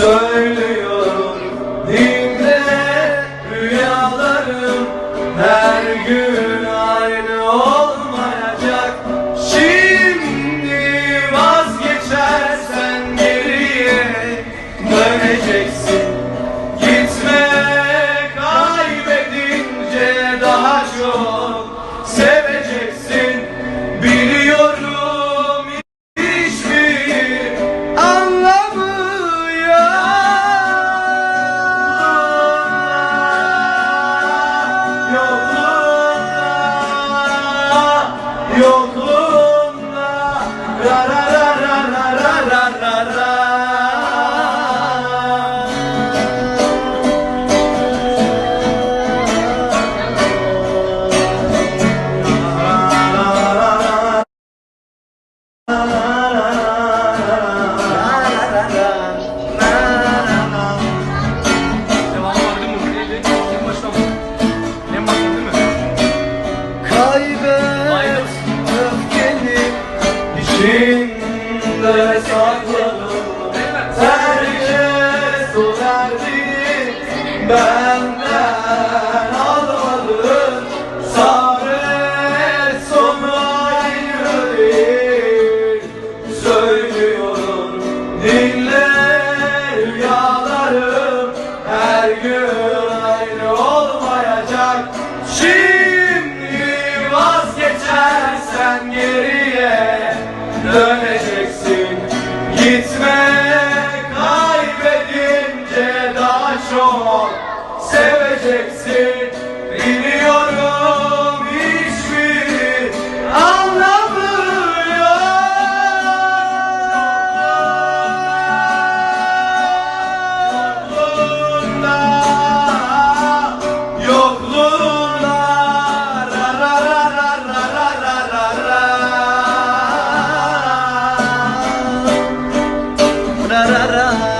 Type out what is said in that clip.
Söylüyorum. Dilde rüyalarım her gün. Rara. İçinde sakladım Herkes o derdini benden almadı Sabret sonra ayrılayım Söylüyorum rüyalarım her gün ra ra ra.